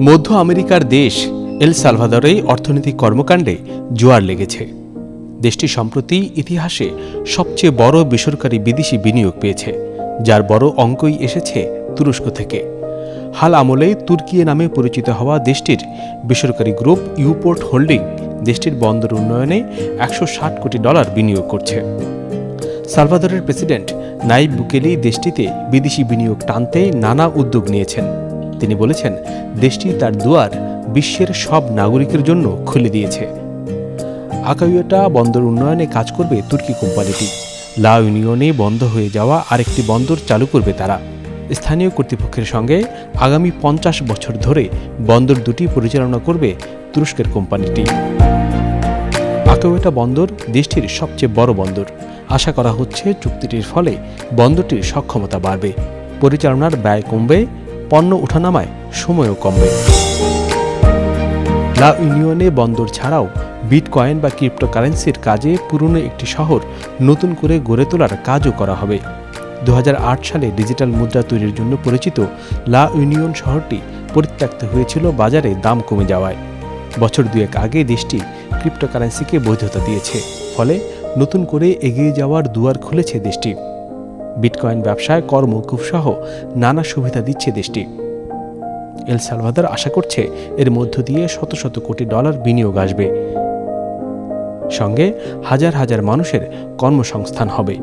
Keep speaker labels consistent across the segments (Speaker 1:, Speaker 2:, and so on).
Speaker 1: মধ্য আমেরিকার দেশ এল সালভাদরে অর্থনৈতিক কর্মকাণ্ডে জোয়ার লেগেছে। দেশটি সম্প্রতি ইতিহাসে সবচেয়ে বড় বেসরকারি বিদেশি বিনিয়োগ পেয়েছে, যার বড় অঙ্কই এসেছে তুরস্ক থেকে। হাল আমলে তুর্কিয়ে নামে পরিচিত হওয়া দেশটির বেসরকারি গ্রুপ ইউপোর্ট হোল্ডিং দেশটির বন্দর উন্নয়নে একশো ষাট কোটি ডলার বিনিয়োগ করছে। সালভাদরের প্রেসিডেন্ট নাইব বুকেলি দেশটিতে বিদেশি বিনিয়োগ টানতে নানা উদ্যোগ নিয়েছেন। তিনি বলেছেন, দেশটি তার দুয়ার বিশ্বের সব নাগরিকের জন্য খুলে দিয়েছে। আকাউয়েটা বন্দর উন্নয়নে কাজ করবে তুর্কি কোম্পানিটি। লা ইউনিয়নে বন্ধ হয়ে যাওয়া আরেকটি বন্দর চালু করবে তারা। স্থানীয় কর্তৃপক্ষের সঙ্গে আগামী পঞ্চাশ বছর ধরে বন্দর দুটি পরিচালনা করবে তুরস্কের কোম্পানিটি। আকাউয়েটা বন্দর দেশটির সবচেয়ে বড় বন্দর। আশা করা হচ্ছে চুক্তিটির ফলে বন্দরটির সক্ষমতা বাড়বে। পরিচালনার ব্যয় কমবে পণ্য ওঠানামায় সময়ও কমবে। লা ইউনিয়নে বন্দর ছাড়াও বিটকয়েন বা ক্রিপ্টোকারেন্সির কাজে পুরনো একটি শহর নতুন করে গড়ে তোলার কাজও করা হবে। দু হাজার আট সালে ডিজিটাল মুদ্রা তৈরির জন্য পরিচিত লা ইউনিয়ন শহরটি পরিত্যক্ত হয়েছিল বাজারে দাম কমে যাওয়ায়। বছর দুয়েক আগে দেশটি ক্রিপ্টোকারেন্সিকে বৈধতা দিয়েছে, ফলে নতুন করে এগিয়ে যাওয়ার দুয়ার খুলেছে দেশটি। বিটকয়েন ব্যবসায় কর মৌকুফ সহ নানা সুবিধা দিচ্ছে দেশটি। এল সালভাদর আশা করছে এর মধ্য দিয়ে শত শত কোটি ডলার বিনিয়োগ আসবে। সঙ্গে হাজার হাজার মানুষের কর্মসংস্থান হবে।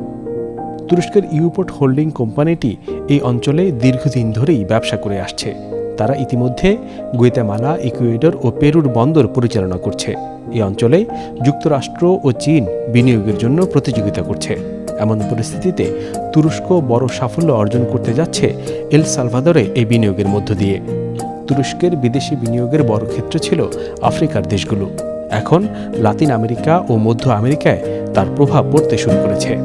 Speaker 1: তুরস্কের ইউপোর্ট হোল্ডিং কোম্পানিটি এই অঞ্চলে দীর্ঘদিন ধরেই ব্যবসা করে আসছে। তারা ইতিমধ্যে গুয়েতামালা, ইকুয়েডর ও পেরুর বন্দর পরিচালনা করছে। এই অঞ্চলে যুক্তরাষ্ট্র ও চীন বিনিয়োগের জন্য প্রতিযোগিতা করছে। এমন পরিস্থিতিতে তুরস্ক বড় সাফল্য অর্জন করতে যাচ্ছে এল সালভাদরে এই বিনিয়োগের মধ্য দিয়ে। তুরস্কের বিদেশি বিনিয়োগের বড় ক্ষেত্র ছিল আফ্রিকার দেশগুলো। এখন লাতিন আমেরিকা ও মধ্য আমেরিকায় তার প্রভাব পড়তে শুরু করেছে।